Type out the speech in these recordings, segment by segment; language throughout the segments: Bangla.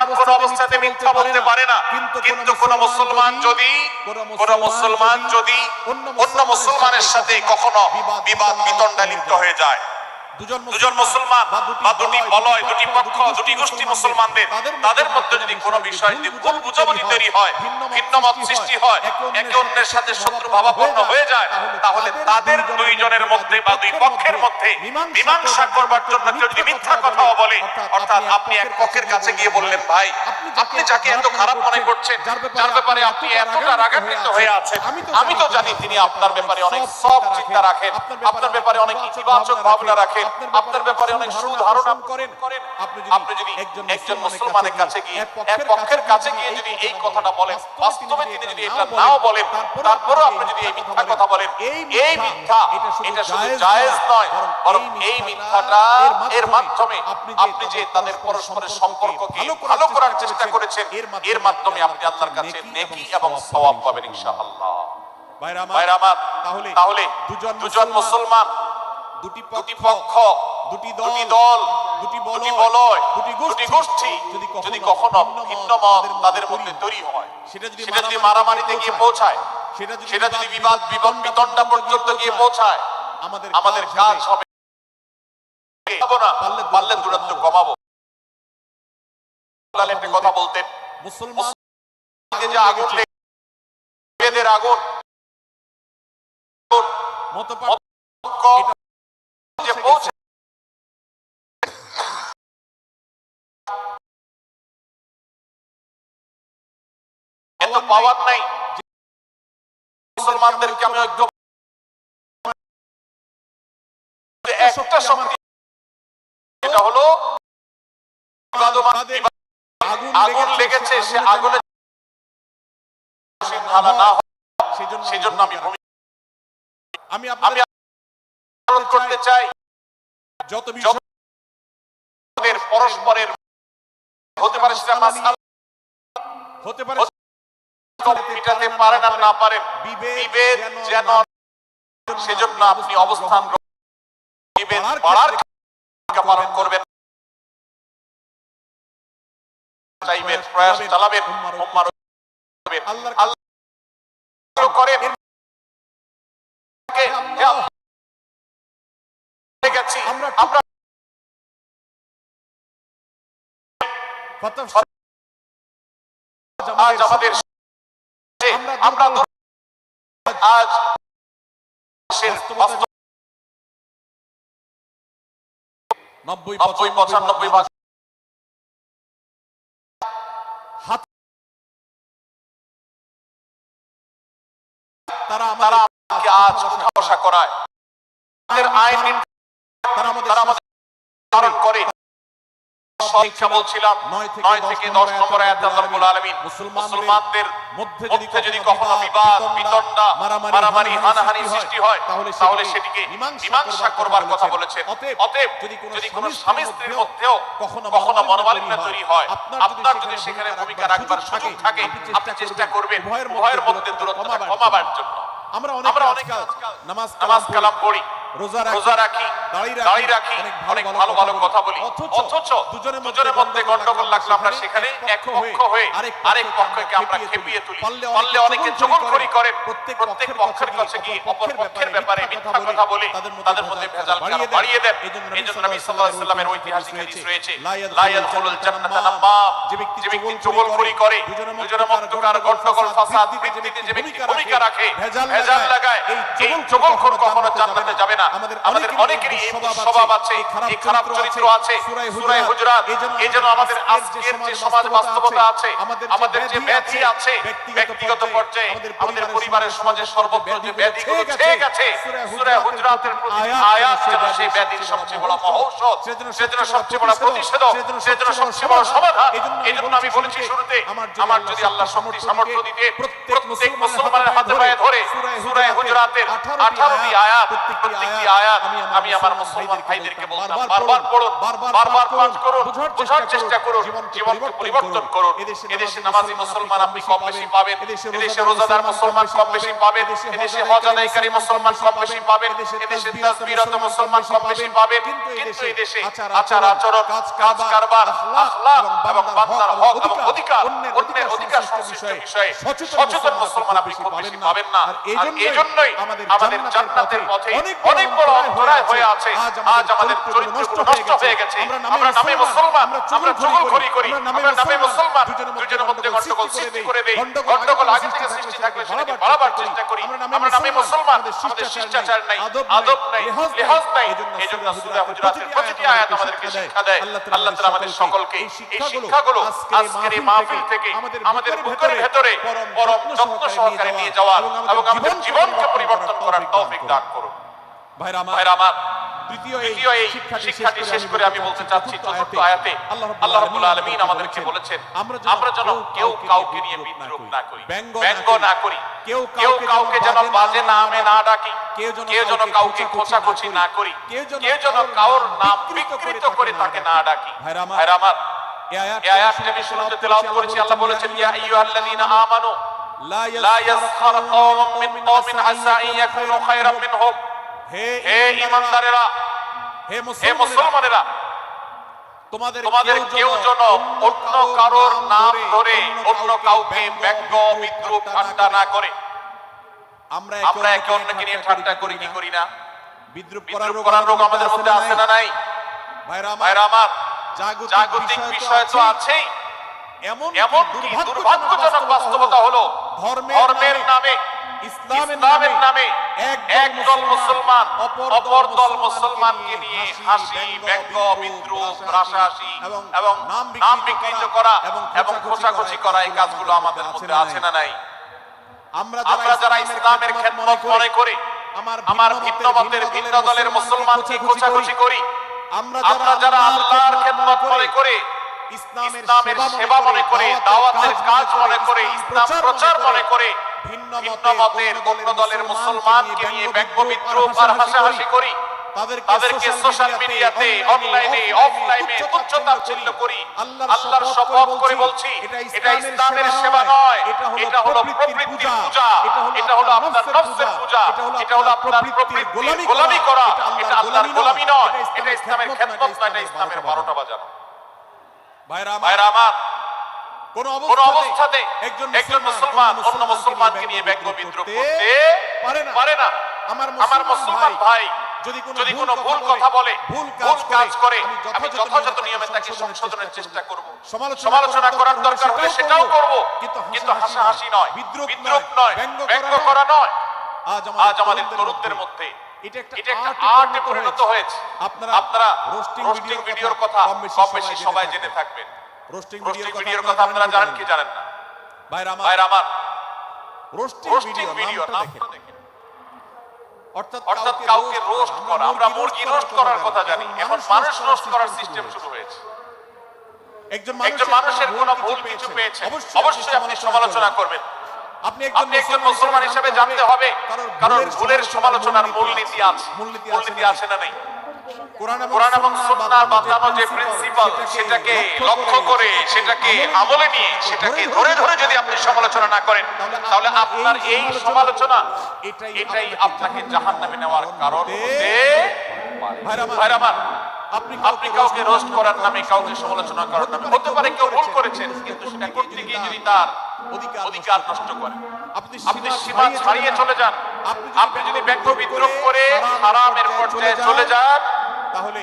কোন অবস্থাতে মিথ্যা বলতে পারে না। কিন্তু কোন মুসলমান যদি কোন মুসলমান যদি অন্য মুসলমানের সাথে কখনো বিবাদ বিতণ্ডা লিপ্ত হয়ে যায়। দুজন মুসলমান বা দুটি বলয় দুটি পক্ষ দুটি গোষ্ঠী মুসলমানদের। তাদের মধ্যে যদি কোনো বিষয় যদি ভুল বুঝাবুঝি তৈরি হয় ভিন্ন মত সৃষ্টি হয় একে অন্যের সাথে শত্রু ভাবাপন্ন হয়ে যায় তাহলে তাদের দুইজনের মধ্যে বা দুই পক্ষের মধ্যে মীমাংসা করবার জন্য কেউ যদি মিথ্যা কথাও বলে অর্থাৎ আপনি এক পক্ষের কাছে গিয়ে বললেন ভাই আপনি যাকে এত খারাপ মনে করছেন যার ব্যাপারে আপনি এতটা রাগান্বিত হয়ে আছেন আমি তো জানি তিনি আপনার ব্যাপারে অনেক সব চিন্তা রাখেন আপনার ব্যাপারে অনেক ইতিবাচক ভাবনা রাখেন আপনার ব্যাপারে অনেক সুধারণা করেন। আপনি যদি একজন মুসলমানের কাছে গিয়ে এক পক্ষের কাছে গিয়ে যদি এই কথাটা বলেন বাস্তবে তিনি যদি এটা নাও বলেন তারপরেও আপনি যদি এই মিথ্যা কথা বলেন। এই মিথ্যা এটা শুধু জায়েজ নয় বরং এই মিথ্যাটা এর মাধ্যমে আপনি যে তাদের পরস্পরের সম্পর্ককে ভালো করার চেষ্টা করেছেন এর মাধ্যমে আপনি আল্লাহর কাছে নেকি এবং সওয়াব পাবেন ইনশাআল্লাহ। ভাইরা আমার তাহলে দুজন মুসলমান দুটি পক্ষ দুটি দল দুটি বলয় দুটি গোষ্ঠী। যদি কখনো ভিন্ন মত তাদের মধ্যে তৈরি হয় সেটা যদি মারামারিতে গিয়ে পৌঁছায় সেটা যদি বিবাদ বিবাদ বিতণ্ডা পর্যন্ত গিয়ে পৌঁছায় আমাদের আমাদের কাজ হবে। না পারলে দূরত্ব কমাবো। একটা কথা বলতেন মুসলমান যে আগুন আগুন যে পৌঁছে এত পাওয়ার নাই। মুসলমানদেরকে আমি ঐক্য একটা শক্তি এটা হলো আগুন লেগেছে সে আগুনে না হয় সেজন্য আমি আমি অনুরোধ করতে চাই। যত বিষয় আমাদের পরস্পরের হতে পারে সেটা হতে পারে মিটাতে পারেন আর না পারেন বিভেদ যেন সেজন্য আপনি অবস্থান বিভেদ বাড়ার পালন করবেন। চাইবেন প্রয়াস চালাবেন আল্লাহ করেন। ফতহ আজ আমাদের আমরা আজ নব্বই নব্বই পঁচানব্বই ভাগ তারা আমাদের আজ উঠা বসা করায়। তাদের আইন তারা আমাদের তারা আমাদের ধারণ করে। সদিচ্ছা বলছিলাম নয় থেকে দশ নম্বর আয়াত আল্লাহ মুসলমানদের মধ্যে মধ্যে যদি কখনো বিবাদ বিতণ্ডা মারামারি হানাহানি সৃষ্টি হয় তাহলে সেটিকে মীমাংসা করবার কথা বলেছেন। অতএব যদি কোনো স্বামী স্ত্রীর মধ্যেও কখনো মনোমালিন্য তৈরি হয় আপনার যদি সেখানে ভূমিকা রাখবার সুযোগ থাকে আপনি চেষ্টা করবেন উভয়ের মধ্যে দূরত্বটা কমাবার জন্য। আমরা অনেক নামাজ কালাম পড়ি। রোজা রোজা রাখি দাঁড়িয়ে রাখি অনেক ভালো ভালো কথা বলি। অথচ দুজনের মধ্যে গন্ডগোল লাগলে। আমরা সেখানে এক পক্ষ হয়ে আরেক পক্ষকে আমরা খেপিয়ে তুলি। পারলে অনেকে চমৎকারী করেন প্রত্যেক পক্ষের কাছে গিয়ে অপর পক্ষের ব্যাপারে মিথ্যা কথা বলে। তাদের মধ্যে ভেজাল বাড়িয়ে দেন। এই জন্য নবী সাল্লাল্লাহু আলাইহি সাল্লামের ঐতিহাসিক হাদিস রয়েছে লা ইয়াদখুলুল জান্নাতা নাম্মাম যে ব্যক্তি চুগলখড়ি করে দুজনের মধ্যকার গন্ডগোল ফাসাদ বৃদ্ধিতে যে ব্যক্তি ভূমিকা রাখে ভেজাল লাগায় এই চুগলখড় কখনো জান্নাতে যাবে না আমাদের অনেকেরই এই স্বভাব আছে এই খারাপ চরিত্র আছে সূরা হুজুরাত এই জন্য আমাদের আজকের যে সমাজ বাস্তবতা আছে আমাদের যে ব্যাধি আছে ব্যক্তিগত পর্যায়ে আমাদের পরিবারের সমাজের সর্বত্র যে ব্যাধিগুলো ছেয়ে গেছে সূরা হুজুরাতের প্রতি আয়াত যেন সেই ব্যাধির সবচেয়ে বড় মহৌষধ সেজন্য সবচেয়ে বড় প্রতিষেধক সেজন্য সবচেয়ে বড় সমাধান। এই জন্য আমি বলেছি শুরুতে আমার যদি আল্লাহ শক্তি সামর্থ্য দিতে প্রত্যেক মুসলমানের হাতে পায়ে ধরে সূরা হুজুরাতের 18টি আয়াত প্রত্যেকটি একটি আয়াত আমি আমার মুসলমান ভাইদেরকে বলতাম বারবার পড়ুন বারবার পাঠ করুন বোঝার চেষ্টা করুন জীবনকে পরিবর্তন করুন। এদেশে নামাজি মুসলমান আপনি কম বেশি পাবেন এদেশে রোজাদার মুসলমান কম বেশি পাবেন এদেশে হজ আদায়কারী মুসলমান কম বেশি পাবেন এদেশে তাসবিরত মুসলমান কম বেশি পাবেন কিন্তু এদেশে আচার আচরণ কাজ কারবার আখলাক এবং বান্দার হক এবং অধিকার অন্যের অধিকার সংশ্লিষ্ট বিষয়ে সচেতন মুসলমান আপনি খুব বেশি পাবেন না আর এই জন্যই আমাদের জান্নাতের পথে অনেক বড় অন্তরায় হয়ে আছে। আজ আমাদের চরিত্রগুলো নষ্ট হয়ে গেছে। আমরা নামে মুসলমান। আমরা চুগলখড়ি করি। আমরা নামে মুসলমান। দুজনের মধ্যে গন্ডগোল সৃষ্টি করে দেই। গন্ডগোল আগে থেকে সৃষ্টি থাকলে সেটাকে বাড়াবার চেষ্টা করি। আমরা নামে মুসলমান। আমাদের শিষ্টাচার নাই। আদব নাই। লেহাজ নাই। এই জন্য সূরা হুজুরাতের প্রতিটি আয়াত আমাদেরকে শিক্ষা দেয়। আল্লাহ তাআলা আমাদের সকলকে এই শিক্ষাগুলো আজকের এই মাহফিল থেকে আমাদের বুকের ভেতরে পরম যত্ন সহকারে নিয়ে যাওয়া এবং আমাদের জীবনকে পরিবর্তন করার তৌফিক দান করুন ভাইরা আমার তৃতীয় এই শিক্ষাটি শেষ করে আমি বলতে চাচ্ছি চতুর্থ আয়াতে আল্লাহ রাব্বুল আলামিন আমাদেরকে বলেছেন আমরা যেন কেউ কাউকে নিয়ে বিদ্রুপ না করি। ব্যঙ্গ না করি। কেউ কাউকে যেন বাজে নামে না ডাকি কেউ যেন কাউকে খোঁচাখুচি না করি। কেউ যেন কাউর নাম বিকৃত করে তাকে না ডাকি। ভাইরা আমার, এই আয়াতটি আমি শুরুতে তেলাওয়াত করেছি আল্লাহ বলেছেন ইয়া আইয়ুহাল্লাযীনা আমানু লা ইয়াসখার কওমুম মিন কওমিন আসা আন ইয়াকুনু খায়রাম মিনহুম হে হে ঈমানদারেরা হে মুসলমানেরা তোমাদের তোমাদের কেউ যেন অন্য কারোর নাম ধরে অন্য কাউকে ব্যঙ্গ বিদ্রুপ ঠাট্টা না করে। আমরা আমরা একে অন্যকে নিয়ে ঠাট্টা করি কি করি না? বিদ্রুপ করার রোগ আমাদের মধ্যে আছে না নাই। ভাইরা আমার জাগতিক বিষয় তো আছেই। এমন এমন দুর্ভাগ্যজনক বাস্তবতা হলো ধর্মের নামে। ইসলামের নামে একদল মুসলমান অপর দল মুসলমানকে নিয়ে হাসি ব্যঙ্গ বিদ্রুপ রাশাহাসি এবং নাম বিকৃত করা এবং খোঁচাখুচি করা এই কাজগুলো আমাদের মধ্যে আছে না নাই। আমরা যারা ইসলামের খেদমত মনে করে আমার ভিন্ন মতের ভিন্ন দলের মুসলমানকে খোঁচাখুচি করি। আমরা যারা আল্লাহর খেদমত মনে করে ইসলামের সেবা মনে করে দাওয়াতের কাজ মনে করে ইসলাম প্রচার মনে করে ভিন্ন মতের অন্য দলের মুসলমানকে নিয়ে ব্যঙ্গ বিদ্রুপ আর হাসাহাসি করি। তাদেরকে সোশ্যাল মিডিয়াতে অনলাইনে অফলাইনে তুচ্ছতার চিহ্ন করি। আল্লাহর শপথ করে বলছি এটা ইসলামের সেবা নয়। এটা হলো প্রবৃত্তির পূজা। এটা হলো আপনার নফসের পূজা। এটা হলো আপনার প্রবৃত্তির গোলামি করা। এটা আল্লাহর গোলামি নয়। এটা ইসলামের খেদমত নয় এটা ইসলামের বারোটা বাজানো। ভাইরা আমার। কোন অবস্থাতে একজন মুসলমান অন্য মুসলমানকে নিয়ে ব্যঙ্গ বিদ্রুপ করতে পারে না। আমার আমার মুসলমান ভাই যদি কোনো ভুল কথা বলে ভুল কাজ করে আমি যথাযথ নিয়মে তাকে সংশোধনের চেষ্টা করব। সমালোচনা করার দরকার হলে সেটাও করব কিন্তু হাসাহাসি নয় বিদ্রুপ নয় ব্যঙ্গ করা নয়। আজ আমাদের তরুণদের মধ্যে এটা একটা আর্টে পরিণত হয়েছে। আপনারা রোস্টিং ভিডিওর কথা কম বেশি সবাই জেনে থাকবেন। রোস্টিং ভিডিওর কথা আপনারা জানেন কি জানেন না? ভাইরা আমার ভাইরা আমার। রোস্টিং ভিডিও নামটা দেখেন। অর্থাৎ কাউকে রোস্ট করা আমরা মুরগি রোস্ট করার কথা জানি। এখন মানুষ রোস্ট করার সিস্টেম শুরু হয়েছে। একজন মানুষের কোনো ভুল কিছু পেয়েছে। অবশ্যই আপনি সমালোচনা করবেন। আপনি একজন মুসলমান হিসেবে জানতে হবে কারণ ভুলের সমালোচনার মূলনীতি আছে। মূলনীতি আছে না নেই? কোরআন কোরআন এবং সুন্নাহর বাতানো যে প্রিন্সিপাল সেটাকে লক্ষ্য করে সেটাকে আমলে নিয়ে সেটাকে ধরে ধরে যদি আপনি সমালোচনা না করেন তাহলে আপনার এই সমালোচনা এটাই আপনাকে জাহান্নামে নেওয়ার কারণ হতে ভাইরা আমার, ভাইরা আমার আপনি কাউকে রোস্ট করার নামে কাউকে সমালোচনা করার নামে। হতে পারে কেউ ভুল করেছেন কিন্তু সেটা করতে গিয়ে যদি তার অধিকার নষ্ট করে আপনি সীমা ছাড়িয়ে চলে যান। আপনি যদি ব্যঙ্গ বিদ্রুপ করে হারামের পর্যায়ে চলে যান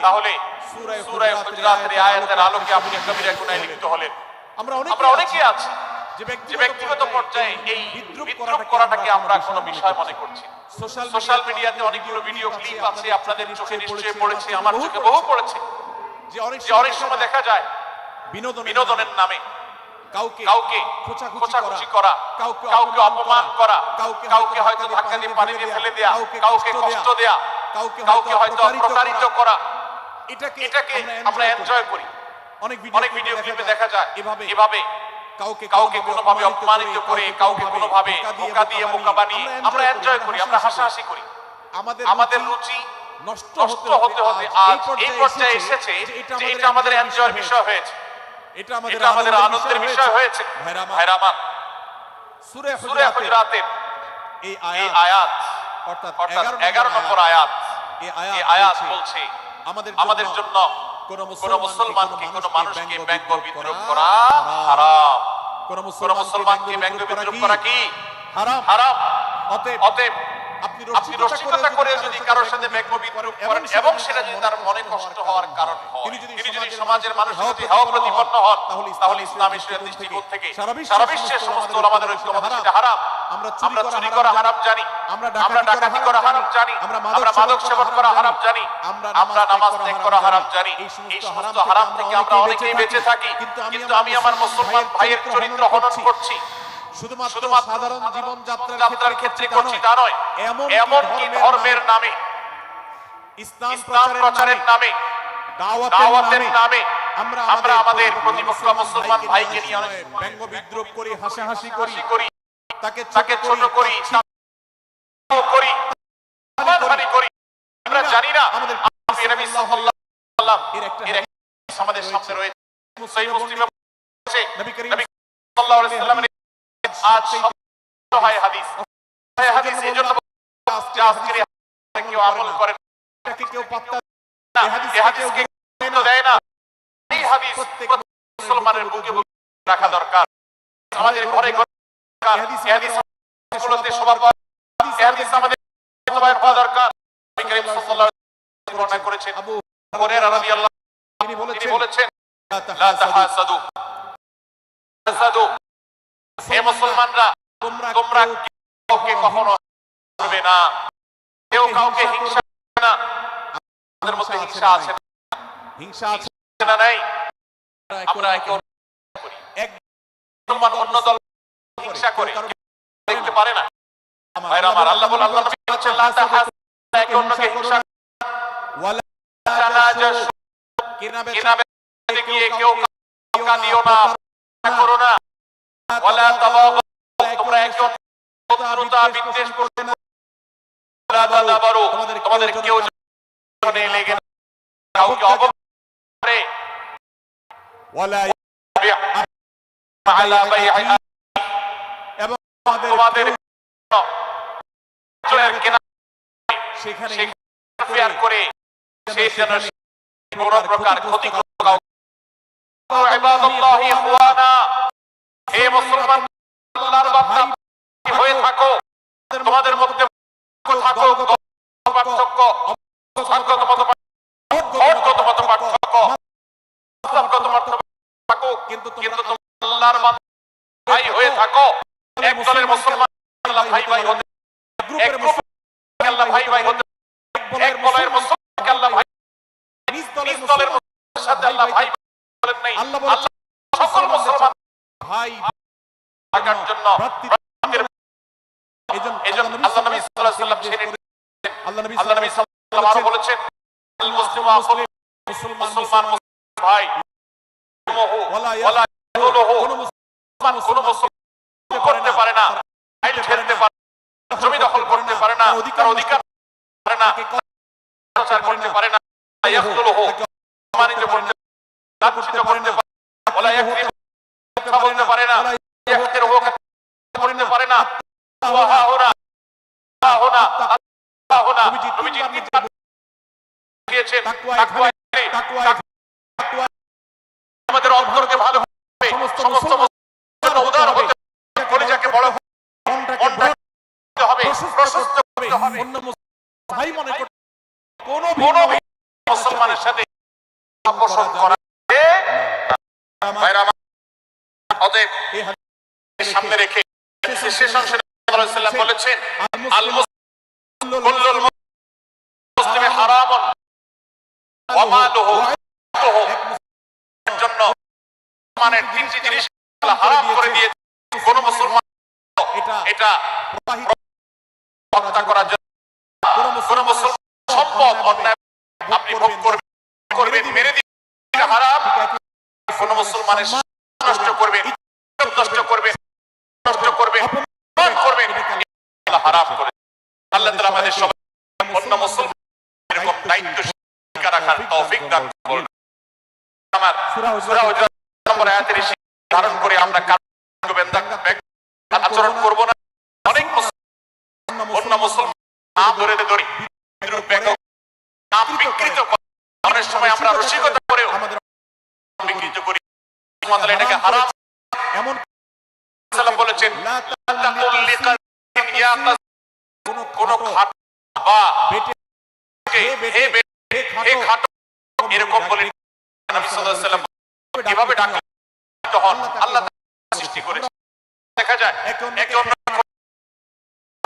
তাহলে সুরায় সূরা সূরায়ে হুজুরাতের আয়াতের আলোকে আপনি কবিরা গুনাহে লিপ্ত হলেন। আমরা আমরা অনেকে আছি। যে ব্যক্তিগত পর্যায়ে এই বিদ্রুপ করাটাকে আমরা কোনো বিষয় মনে করছি। সোশ্যাল মিডিয়াতে অনেকগুলো ভিডিও ক্লিপ আছে আপনাদের চোখে নিশ্চয়ই পড়েছে আমার চোখে বহু পড়েছে। যে অনেক সময় দেখা যায় বিনোদনের নামে। কাউকে কাউকে খোঁচাখুচি করা কাউকে অপমান করা কাউকে হয়তো ধাক্কা দিয়ে পানিতে ফেলে দেয়া কাউকে কষ্ট দেয়া কাউকে হয়তো প্রতারিত করা। এটাকে এটাকে আমরা এনজয় করি। অনেক অনেক ভিডিও ক্লিপে দেখা যায়। এভাবে। এভাবে কাউকে কাউকে কোনোভাবে অপমানিত করে কাউকে কোনোভাবে বোকা দিয়ে বোকা বানিয়ে আমরা এনজয় করি আমরা হাসাহাসি করি। আমাদের আমাদের রুচি নষ্ট হতে হতে আজ। এই পর্যায়ে এসেছে যে এটা আমাদের এনজয়ের বিষয় হয়েছে। এটা আমাদের আমাদের আনন্দের বিষয় হয়েছে। ভাইরা আমার, ভাইরা সূরা সূরা হুজুরাতের এই আয়াত অর্থাৎ অর্থাৎ 11 নম্বর আয়াত। এই আয়াত বলছে, বলছে আমাদের আমাদের জন্য কোন মুসলমানকে কোন মানুষকে ব্যঙ্গ বিদ্রুপ করা হারাম। কোন মুসলমানকে ব্যঙ্গ বিদ্রুপ করা কি? হারাম। হারাম। অতএব অতএব আপনি রসিকতা করে যদি কারোর সাথে ব্যঙ্গ করেন এবং সেটা যদি তার মনে কষ্ট হওয়ার কারণ হয় তিনি যদি সমাজের মানুষের প্রতি হেয় প্রতিপন্ন হন তাহলে ইসলামী শরীয়তের দৃষ্টিকোণ থেকে সারা বিশ্বের সমস্ত আমাদের ঐক্যমত সেটা হারাম। আমরা চুরি করা হারাম জানি আমরা ডাকাতি করা হারাম জানি আমরা মাদক সেবন করা হারাম জানি আমরা নামাজ ত্যাগ করা হারাম জানি এই সমস্ত হারাম থেকে আমরা অনেকেই বেঁচে থাকি কিন্তু আমি আমার মুসলমান ভাইয়ের চরিত্র হনন করছি শুধুমাত্র সাধারণ জীবন যাত্রার যাত্রার ক্ষেত্রে করছি তা নয়। এমন কি ধর্মের নামে। ইসলাম প্রচারের নামে। দাওয়াতের নামে। আমরা আমাদের প্রতিপক্ষ মুসলমান ভাইকে নিয়ে ব্যঙ্গ বিদ্রুপ করি হাসাহাসি করি। করি। তাকে তাকে ছোট করি করি করি। আমরা জানি না আমাদের নবী সাল্লাল্লাহু আলাইহি এর একটা আমাদের সামনে রয়েছে। মুসলিমে নবী করিম সাল্লাল্লাহু আলাইহি আজ সহায় হাদিস। সহায় হাদিস এই জন্য আজকের কেউ আমল করে কেউ পাত্তা না এই হাদিসকে গুরুত্ব দেয় না। এই হাদিস মুসলমানের বুকে বুকে রাখা দরকার। আমাদের ঘরে ঘরে হাদিস গুলোতে সবার হাদিস আমাদের বাস্তবায়ন হওয়া দরকার। নবী করিম সাল্লাল্লাহু আলাইহি ওয়াসাল্লাম করেছেন। আবু হুরায়রা রাদিয়াল্লাহু তিনি বলেছেন লা তাহাসাদু। তাহাসাদু। মুসলমানরা তোমরা কাউকে কখনো করবে না। কেউ কাউকে হিংসা করবে না। আমাদের মধ্যে হিংসা আছে না হিংসা আছে। না নাই। আমরা একে করি এক মুসলমান অন্য দল হিংসা করে। দেখতে পারে না। ভাইরা আমার আল্লাহ বলে আল্লাহ নবী বলেছেন লা তাহাসাদু একে অন্যকে হিংসা ওয়ালা তানাজাসু কেনা কিনা বেচতে গিয়ে কেউ কাউকে দিও না করো না। ওয়ালা তাবাগু তোমরা একে শত্রুতা বিদ্বেষ করতে না ওয়ালা তাদাবারু তোমাদের কেউ জনে লেগে কাউকে অবমাননা ওয়ালা আলা বাইআ এবং তোমাদের সেখানে ফেয়ার করে সে যেন কোন প্রকার ক্ষতি কাউ ইবাদাল্লাহি ইখওয়ানা। হে মুসলমান আল্লাহর বান্দা হয়ে থাকো। তোমাদের মধ্যে থাকো পার্থক্য সংখ্যাগত মত ভোটগত মত পার্থক্য মতগত মত থাকো কিন্তু কিন্তু আল্লাহর বান্দা ভাই হয়ে থাকো। এক দলের মুসলমান আল্লাহ ভাই ভাই হতে এক গ্রুপ আল্লাহ ভাই ভাই হতে এক বলয়ের মুসলমান আল্লাহ ভাই নিজ দলের দলের মুসলমানের সাথে আল্লাহ ভাই বলেন নাই। আল্লাহ ভাই থাকার জন্য এজন্য এজন্য আল্লাহ নবী সাল্লাল্লাহু আলাইহি ওয়াসাল্লাম আল্লাহ নবী আল্লাহ নবী সাল্লাল্লাহু আলাইহি বলেছেন আল মুসলিমু মুসলমান মুসলমান মুসলমান ভাই ওয়ালা ওয়ালা কোন মুসলমান কোন মুসলমান করতে পারে না আইন ফেলতে পারে জমি দখল করতে পারে না তার অধিকার পারে না প্রচার করতে পারে না ইয়াকুলুহু সম্মানিত করতে লাঞ্ছিত করতে পারে ওয়ালা কথা বলতে পারে না ইয়াকতির হোক করতে পারে না ওয়াহা হোনা হোনা হোনা নবীজি তিনবার তাকওয়া আমাদের অন্তরকে ভালো হবে সমস্ত উদার হতে কলিজাকে বড় হবে প্রশস্ত হবে। করতে হবে। অন্য মুসলিম ভাই মনে কোন কোন মুসলমানের সাথে পোষণ করা অতএব সামনে রেখে শেষ অংশে বলেছেন আল মুসলিমি হারামুন ওয়া মালুহু ওয়া এক এর জন্য তিনটি জিনিস আল্লাহ হারাম করে দিয়েছে কোন মুসলমান এটা এটা হত্যা করার জন্য কোন কোন মুসলমান সম্পদ অন্যায় আপনি ভোগ করবেন করবেন মেরে দিবেন। হারাম। কোন মুসলমানের নষ্ট করবেন? নষ্ট করবেন। নষ্ট করবেন করবেন। হারাম করে আল্লাহ আমাদের সবাই সূরা হুজুরাত নম্বর আয়াতের এই শিক্ষা ধারণ করে আমরা আচরণ করব না। অনেক অন্য মুসলমান নাম ধরে ধরি নাম বিকৃত করে। অনেক সময় আমরা রসিকতা করেও বিকৃত করি। এটাকে হারাম। এমন বলেছেন কোন খাটো বা হে খাটো এরকম বলে নবী সাল্লাল্লাহু আলাইহি সাল্লাম কীভাবে ডাকা তখন আল্লাহ সৃষ্টি করেছে। দেখা যায় একে অন্য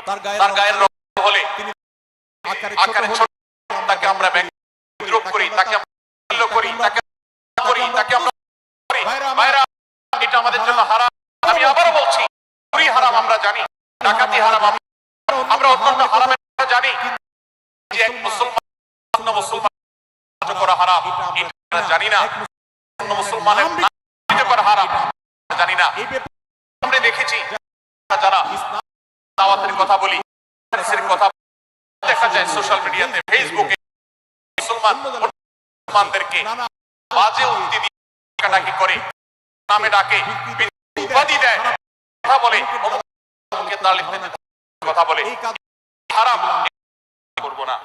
তার গায়ের তার গায়ের রং হলে আকারে আকারে ছোট তাকে আমরা বিদ্রুপ করি তাকে আমরা করি তাকে করি তাকে আমরা করি। ভাইরা এটা আমাদের জন্য হারাম। আমি আবারও বলছি চুরি হারাম আমরা জানি ডাকাতি হারাম আমরা অত্যন্ত হারামের জানি। যে এক মুসলমান অন্য মুসলমান সাহায্য করা হারাম এটা আমরা জানি না। মুসলমানের নাম হারাম। জানি না। আমরা দেখেছি যারা দাওয়াতের কথা বলি কথা দেখা যায় সোশ্যাল মিডিয়াতে ফেসবুকে মুসলমান মুসলমানদেরকে বাজে উক্তি দিয়ে ডাকাডাকি করে নামে ডাকে উপাধি দেয় কথা বলে অমুককে তালিম দিতে কথা বলে। হারাম করব না।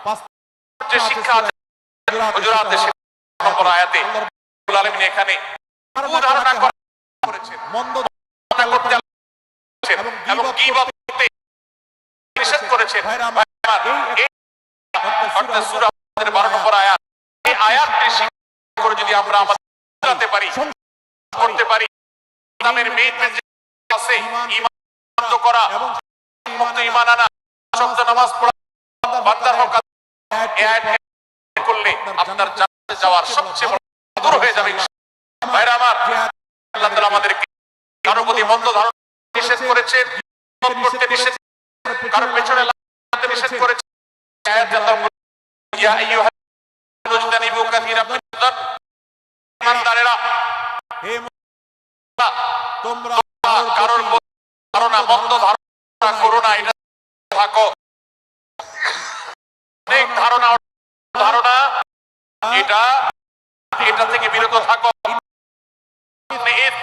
যে শিক্ষা আছে নম্বর আয়াতে রব্বুল এখানে উদাহরণ করেছেন। মন্দ ধারণা করতে বলেছেন এবং গীবত করতে নিষেধ করেছেন। ভাইরা আমার, ভাই আমার, এই অর্থাৎ সূরা আমাদের 12 নম্বর আয়াত। এই আয়াতটি শিক্ষা করে যদি আমরা আমাদের পারি করতে পারি ইসলামের মেইন আছে ঈমান করা এবং মুক্ত ঈমান আনা শব্দ নামাজ পড়া বান্দার হক করলে আপনার যাওয়ার সবচেয়ে বড় হয়ে যাবে ভাইরা আমার, আল্লাহ তাআলা আমাদেরকে কারও প্রতি মন্দ ধারণা নিষেধ করেছেন করতে নিষেধ কারও পেছনে লাগাতে নিষেধ করেছেন। আয়াতে আল্লাহ ইয়া আইয়ুহাল্লাযীনা ইজতানিবু কাসীরাম মিনাজ-যান্ন ইমানদারেরা, হে তোমরা কারোর প্রতি ধারণা মন্দ ধারণা করো না এটা থাকো অনেক ধারণা ধারণা এটা এটা থেকে বিরত থাকো এর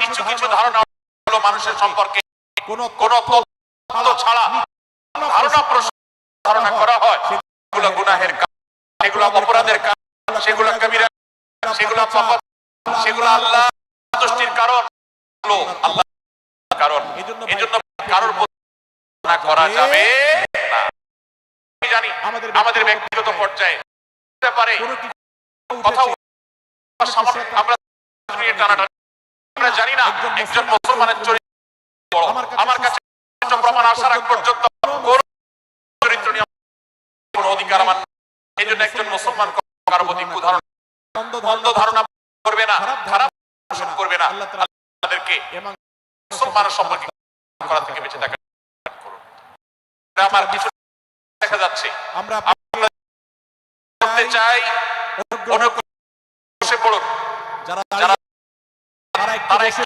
কিছু কিছু ধারণা হলো মানুষের সম্পর্কে কোন কোন তথ্য ছাড়া ধারণা প্রশ্ন ধারণা করা হয়। সেগুলো গুনাহের কাজ সেগুলো অপরাধের কাজ সেগুলো কবিরা সেগুলো সেগুলো আল্লাহ সন্তুষ্টির কারণ। আল্লাহ কারণ। এজন্য কারোর না করা যাবে না। জানি আমাদের ব্যক্তিগত পর্যায়ে কথা আমরা টানাটানি আমরা জানি না। একজন মুসলমানের চরিত্র আমার কাছে প্রমাণ আসার আগ পর্যন্ত চরিত্র নিয়ে কোন অধিকার আমার এই জন্য একজন মুসলমান কারও প্রতি মন্দ মন্দ ধারণা করবে না খারাপ করবে না। তাদেরকে এবং মুসলমানের সম্পর্কে করা থেকে বেঁচে থাকা আমার কিছু দেখা যাচ্ছে। আমরা করতে চাই বসে পড়ুন। যারা যারা তারা একটু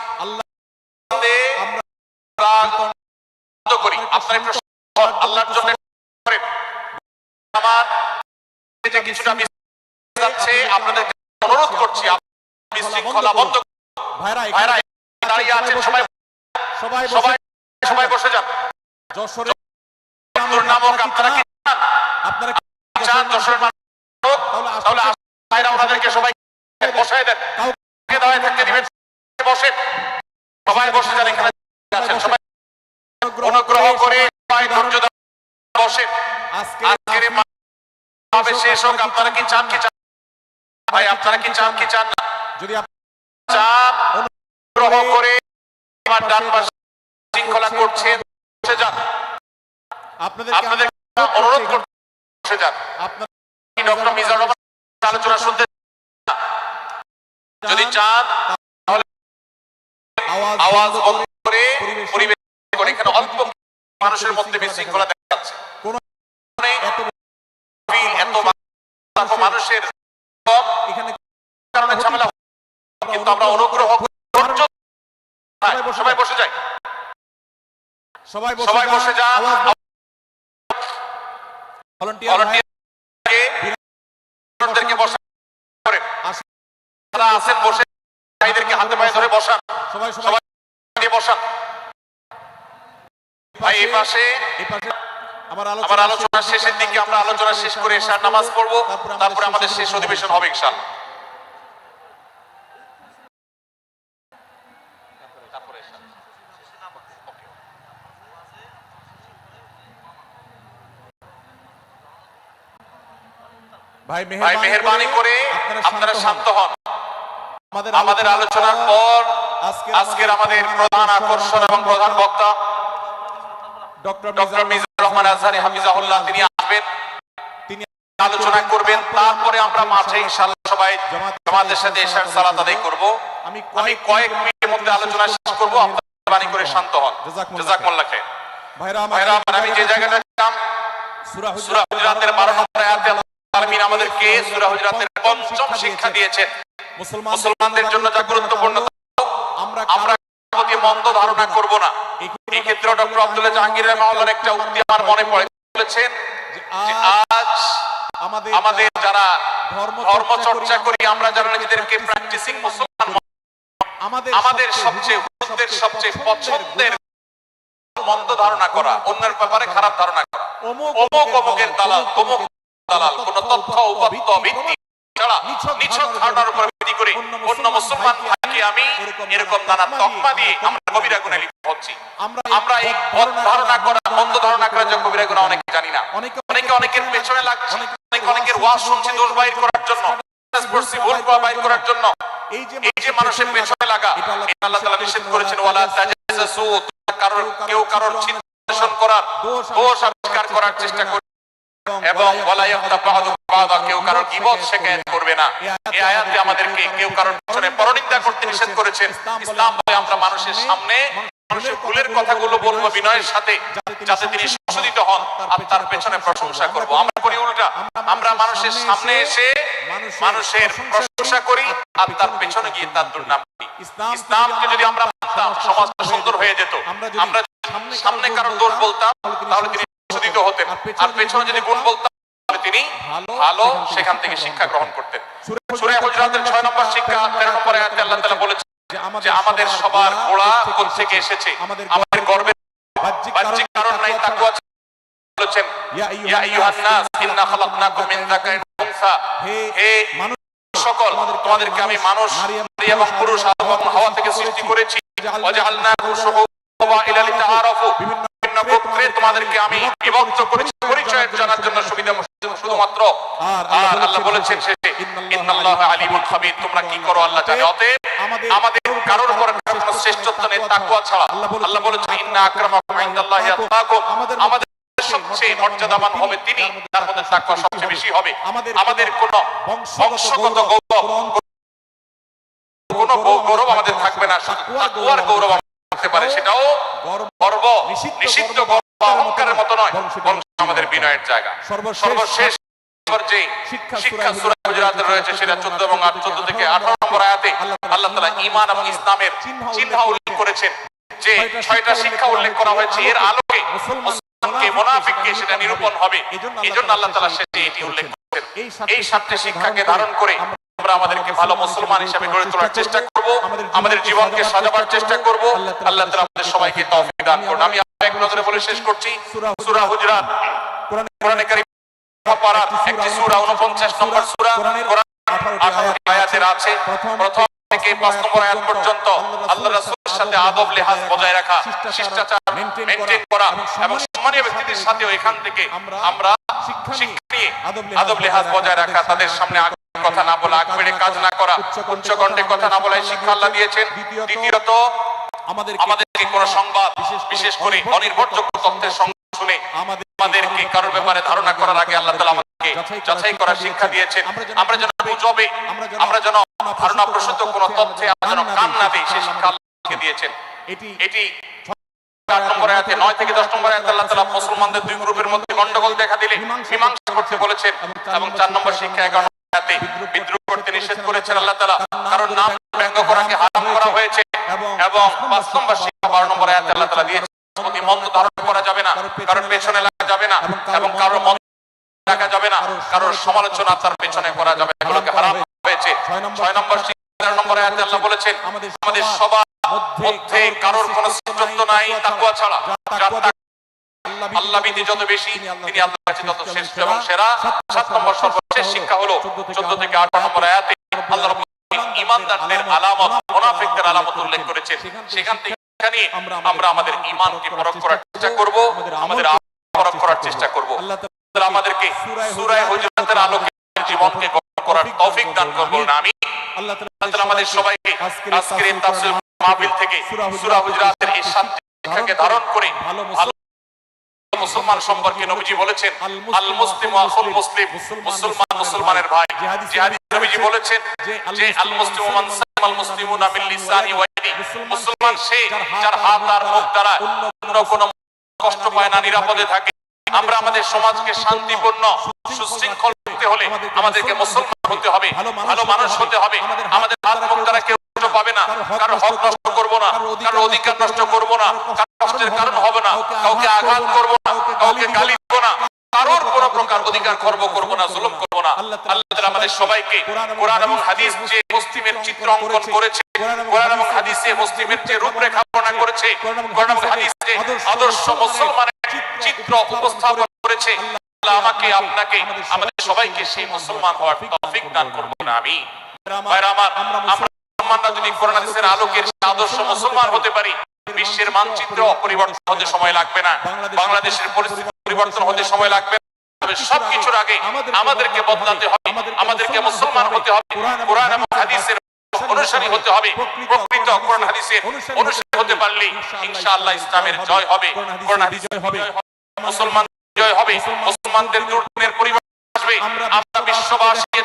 বন্ধ করি। আপনার একটু আল্লাহর জন্য করেন। আমার যে কিছুটা যাচ্ছে আপনাদের অনুরোধ করছি বিশৃঙ্খলা বন্ধ। ভাইরা ভাইরা দাঁড়িয়ে আছেন সবাই সবাই সবাই সবাই বসে যান। যশোরে তোর নাম হোক আপনারা কি? আপনারা চান? যশোরের তাহলে ভাইরা ওনাদেরকে সবাই বসায় দেন কাউকে দাঁড়িয়ে থাকতে দিবেন বসেন সবাই বসে যান এখানে আছেন সবাই অনুগ্রহ করে সবাই ধৈর্য ধরে বসেন আজকে আজকের এই শেষ হোক আপনারা কি চান কি চান? ভাই আপনারা কি চান কি চান না? যদি চান অনুগ্রহ করে আমার ডান পাশে শৃঙ্খলা করছেন বসে যান। আপনাদেরকে আপনাদের অনুরোধ করতে বসে যান। আপনার ডক্টর মিজানুর রহমান আলোচনা শুনতে যদি চান আওয়াজ আওয়াজ বন্ধ করে পরিবেশ এখানে অল্প মানুষের মধ্যে বিশৃঙ্খলা দেখা যাচ্ছে। মানে এত মানুষের কারণে ঝামেলা কিন্তু আমরা অনুগ্রহ সবাই বসে যাই সবাই বসে সবাই ভাই, ভলান্টিয়ারকে বসা আসুন। বসে ভাইদেরকে হাতে পায়ে ধরে বসান। সবাই সবাই। বসান এই পাশে আমার আমার আলোচনা শেষের দিকে আমরা আলোচনা শেষ করে এশার নামাজ পড়ব তারপরে আমাদের শেষ অধিবেশন হবে ইনশাআল্লাহ ভাই মেহেরবানি করে আপনারা শান্ত হন। আমাদের আমাদের আলোচনার পর আজকের আমাদের প্রধান আকর্ষণ এবং প্রধান বক্তা ডক্টর ডক্টর মিজানুর রহমান আজহারি হাফিজাহুল্লাহ তিনি আসবেন। তিনি আলোচনা করবেন। তারপরে আমরা মাঠে ইনশাআল্লাহ সবাই জামাতের সাথে এশার সালাত আদায় করব। আমি আমি কয়েক মিনিটের মধ্যে আলোচনা শেষ করব। আপনারা মেহেরবানি করে শান্ত হন। জাযাকুমুল্লাহ খাইর। ভাইরা আমার আমি যে জায়গাটা ছিলাম সূরা সূরা হুজুরাতের 12 নম্বর আয়াতে আল্লাহ আমাদেরকে সূরা হুজুরাতের পঞ্চম শিক্ষা দিয়েছেন। মুসলমানদের জন্য যা গুরুত্বপূর্ণ আমরা প্রতি মন্দ ধারণা করব না। এই ক্ষেত্রে ডক্টর আব্দুল্লাহ জাহাঙ্গীর রহমাউল্লাহর একটা উক্তি আমার মনে পড়ে। বলেছেন যে আজ আমাদের যারা ধর্ম চর্চা করি আমরা যারা নিজেদেরকে প্র্যাকটিসিং মুসলমান আমাদের সবচেয়ে হুজুরদের সবচেয়ে পছন্দের মন্দ ধারণা করা অন্যের ব্যাপারে খারাপ ধারণা করা। অমুক অমুকের দালাল তমুক দালাল কোন তথ্য উপাত্ত ভিত্তি ছাড়া নিছক ধারণার উপর ভিত্তি করে অন্য মুসলমান ভাইকে আমি এরকম নানা তকমা দিয়ে আমরা কবিরা গুণে লিপ্ত হচ্ছি। আমরা এই বদ ধারণা করা মন্দ ধারণা করা যে কবিরা গুণা অনেকে জানি না। অনেকে অনেকের পেছনে লাগছে অনেকে অনেকের ওয়াজ শুনছে দোষ বাইর করার জন্য পড়ছি ভুল বাইর করার জন্য। এই যে মানুষের পেছনে লাগা এটা আল্লাহ তাআলা নিষেধ করেছেন ওয়ালা তাজাসসু কারোর কেউ কারোর চিন্তা করার দোষ আবিষ্কার করার চেষ্টা এবং কেউ করবে না। এই আয়াতে আমাদেরকে কেউ কারোর পেছনে পরনিন্দা করতে নিষেধ করেছেন ইসলাম বলে আমরা মানুষের সামনে মানুষের ভুলের কথাগুলো বলব, বিনয়ের সাথে, যাতে তিনি সংশোধিত হন আর তার পেছনে প্রশংসা করব। আমরা করি উল্টা। আমরা মানুষের সামনে এসে মানুষের প্রশংসা করি আর তার পেছনে গিয়ে তার দুর্নাম করি। ইসলামকে যদি আমরা সমাজটা সুন্দর হয়ে যেত। আমরা সামনে কারোর দোষ বলতাম, তাহলে তিনি সংশোধিত হতেন। আর পেছনে যদি গুণ বলতাম তিনি ভালো সেখান থেকে শিক্ষা গ্রহণ করতেন। সূরা হুজুরাতের 6 নম্বর শিক্ষা 13 নম্বর আয়াতে আল্লাহ তাআলা বলেছেন যে আমাদের সবার গোড়া কোথা থেকে এসেছে। আমাদের গর্বের বাহ্যিক কারণ নাই বলেছেন ইয়া আইয়ুহান নাস ইন্না খালাকনাকুম মিন যাকারিন উনসা হে মানুষ সকল তোমাদেরকে আমি মানুষ নারী এবং পুরুষ আদম হাওয়া থেকে সৃষ্টি করেছি। ওয়াজআলনাকুম শুহুবা ইলা লিতাআরাফু বিভিন্ন গোত্রে তোমাদেরকে আমি বিভক্ত করেছি। পরিচয় জানার জন্য সুবিধা শুধুমাত্র আর আল্লাহ বলেছেন শেষে ইন্নাল্লাহ আলিমুল খাবির। তোমরা কি করো আল্লাহ জানে। অতএব আমাদের কারোর উপর কোনো শ্রেষ্ঠত্ব নেই তাকওয়া ছাড়া। আল্লাহ বলেছেন ইন্না আক্রামাকুম ইনদাল্লাহি আতকাকুম আমাদের সবচেয়ে মর্যাদাবান হবে তিনি তার মধ্যে তাকওয়া সবচেয়ে বেশি হবে। আমাদের কোনো বংশগত গৌরব কোনো গৌরব আমাদের থাকবে না। শুধু তাকওয়ার গৌরব থাকতে পারে সেটাও গর্ব নিষিদ্ধ গর্ব অহংকারের মতো নয়। বরং আমাদের বিনয়ের জায়গা। সর্বশেষ পর্যায়ে শিক্ষা শিক্ষা সূরা রয়েছে সেটা 14 এবং 14 থেকে 18 নম্বর আয়াতে আল্লাহ তাআলা ঈমান এবং ইসলামের চিহ্ন উল্লেখ করেছেন। যে ছয়টা শিক্ষা উল্লেখ করা হয়েছে এর আলোকে মুসলমানকে মুনাফিককে সেটা নিরূপণ হবে। এজন্য আল্লাহ শেষে এটি উল্লেখ করেছেন। এই সাতটি শিক্ষাকে ধারণ করে আমরা আমাদেরকে ভালো মুসলমান হিসেবে গড়ে তোলার চেষ্টা করব আমাদের জীবনকে সাজাবার চেষ্টা করব। আল্লাহ তাআলা আমাদের সবাইকে তৌফিক দান করুন। আমি এক নজরে বলে শেষ করছি। সূরা হুজরাত। কোরআনে কারীম পারার একটি সূরা 49 নম্বর সূরা। কোরআন 18 আয়াতের আছে। প্রথম থেকে 5 নম্বর আয়াত পর্যন্ত আল্লাহ রাসূলের সাথে আদব লেহাজ বজায় রাখা শিষ্টাচার মেইনটেইন করা এবং সম্মানীয় ব্যক্তিদের সাথেও এখান থেকে আমরা শিক্ষা নিয়ে আদব লেহাজ বজায় রাখা তাদের সামনে কথা না বলা আগ কাজ না করা উচ্চ কণ্ঠে কথা না বলা শিক্ষা আল্লাহ দিয়েছেন। দ্বিতীয়ত আমাদেরকে কোন সংবাদ বিশেষ করে অনির্ভরযোগ্য তথ্যের সংবাদ শুনে আমাদেরকে কারোর ব্যাপারে ধারণা করার আগে আল্লাহ আমাদের যাচাই করার শিক্ষা দিয়েছেন। আমরা যেন গুজবে আমরা যেন ধারণা প্রসূত কোনো তথ্যে আমরা যেন কান না দিই সে শিক্ষা আল্লাহকে দিয়েছেন। এটি এটি আট নম্বর আয়াতে নয় থেকে দশ নম্বর আয়াতে আল্লাহ তাআলা মুসলমানদের দুই গ্রুপের মধ্যে গন্ডগোল দেখা দিলে মীমাংসা করতে বলেছেন এবং চার নম্বর শিক্ষা এগারো আয়াতে বিদ্রোহ করতে নিষেধ করেছেন আল্লাহ তাআলা। কারণ নাম ব্যঙ্গ করাকে হারাম করা হয়েছে এবং পাঁচ নম্বর শিক্ষা বারো নম্বর আয়াতে আল্লাহ তাআলা দিয়েছেন। মন্দ ধারণ করা যাবে না। কারোর পেছনে লাগা যাবে না। এবং কারোর মন্দ যাবে না। কারোর সমালোচনা তার পেছনে করা যাবে। এগুলোকে হারাম হয়েছে। ছয় নম্বর আয়াতে আল্লাহ বলেছেন আমাদের সবার মধ্যে কারোর কোনো শ্রেষ্ঠত্ব নাই তাকওয়া ছাড়া আল্লাহ বিধি যত বেশি তিনি আল্লাহর কাছে তত শ্রেষ্ঠ এবং সেরা। সাত নম্বর সর্বশেষ শিক্ষা হলো চোদ্দ থেকে আঠারো নম্বর আয়াতে আল্লাহ ঈমানদারদের আলামত মুনাফিকদের আলামত উল্লেখ করেছেন। সেখান থেকে আমরা আমাদের ঈমানকে পরখ করার চেষ্টা করব আমাদের পরখ করার চেষ্টা করব। আমাদেরকে সূরা হুজুরাতের আলোকে জীবনকে করার তৌফিক দান করবেন আমি। আল্লাহ তাআলা আমাদের সবাইকে আজকের এই তাফসীর মাহফিল থেকে সূরা হুজুরাতের এই শিক্ষাকে ধারণ করে ভালো মুসলমান সম্পর্কে নবীজি বলেছেন আল মুসলিম আখুল মুসলিম। মুসলমান মুসলমানের ভাই। জিহাদি নবীজি বলেছেন যে আল মুসলিম মান সালামাল মুসলিমুনা মিন লিসানি ওয়া ইয়াদি মুসলমান সে যার হাত আর মুখ দ্বারা অন্য কোনো কষ্ট পায় না নিরাপদে থাকে। আমরা আমাদের সমাজকে শান্তিপূর্ণ সুশৃঙ্খল করতে হলে আমাদেরকে মুসলমান হতে হবে ভালো মানুষ হতে হবে আমাদের হাত মুখ দ্বারা কেউ পাবে না কারও হক নষ্ট করব না কারও অধিকার নষ্ট করব না কারও কষ্টের কারণ হবে না কাউকে আঘাত করব না কাউকে গালি দেব না কারোর কোন প্রকার অধিকার খর্ব করব না জুলুম করব না। আল্লাহ আমাদের সবাইকে কোরআন এবং হাদিস যে মুসলিমের চিত্র অঙ্কন করেছে কোরআন এবং হাদিসে মুসলিমের যে রূপরেখা বর্ণনা করেছে কোরআন এবং হাদিসে আদর্শ মুসলমানের চিত্র উপস্থাপন করেছে। আল্লাহ আমাকে, আপনাকে, আমাদের সবাইকে সেই মুসলমান হওয়ার তৌফিক দান করুন না আমি আমরা যদি আলোকের আদর্শ মুসলমান হতে পারি, বিশ্বের মানচিত্র পরিবর্তন হতে সময় লাগবে না। বাংলাদেশের পরিস্থিতি পরিবর্তন হতে সময় লাগবে সবকিছুর আগে আমাদেরকে বদলাতে হবে আমাদেরকে মুসলমান হতে হবে। কোরআন এবং হাদিসের অনুসারী হতে হবে। প্রকৃত কোরআন হাদিসের অনুসারী হতে পারলে ইনশাআল্লাহ ইসলামের জয় হবে। কোরআন হাদিস জয় হবে। মুসলমান জয় হবে। মুসলমানদের দুর্দিনের পরিবার আসবে। আমরা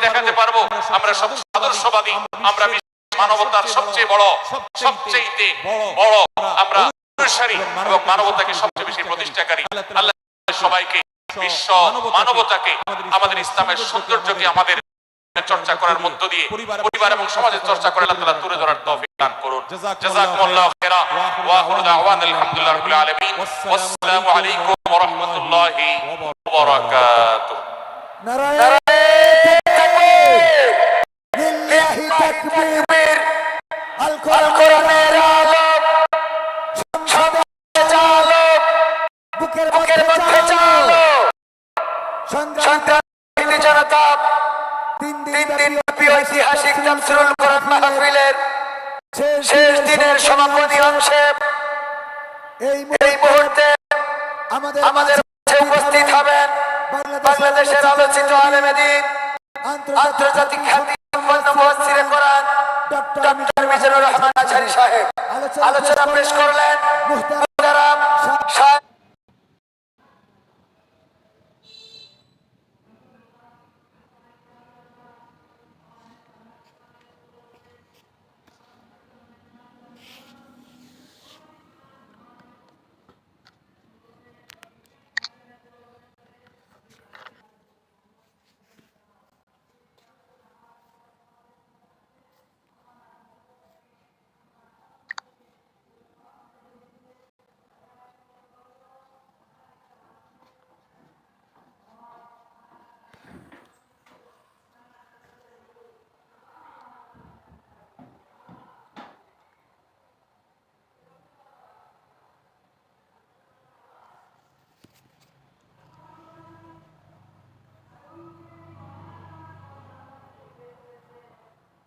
দেখাতে পারব। আমরা সব আদর্শবাদী। আমরা মানবতার সবচেয়ে বড় সবচেয়ে বড় আমরা অনুসারী। এবং মানবতাকে সবচেয়ে বেশি প্রতিষ্ঠাকারী। আল্লাহ সবাইকে বিশ্ব মানবতাকে আমাদের ইসলামের সৌন্দর্যকে আমাদের চর্চা করার মধ্য দিয়ে পরিবার এবং সমাজের চর্চা করে আল্লাহ তাআলা তুলে ধরার তৌফিক দান করুন। জাযাকুমুল্লাহু খাইরা ওয়া আখিরু দাওয়ানা। আলহামদুলিল্লাহি রাব্বিল আলামিন। ওয়াসসালামু আলাইকুম ওয়া রাহমাতুল্লাহি ওয়া বারাকাতুহু। লিল্লাহি তাকবীর। আল কোরআনের শেষ দিনের সমাপনী অংশে এই মুহূর্তে আমাদের উপস্থিত হবেন বাংলাদেশের আলোচিত আলেমেদিন আন্তর্জাতিক খ্যাতি সম্পন্ন মুফাসসিরে করান ডক্টর মিজানুর রহমান আজহারী সাহেব। আলোচনা পেশ করলেন।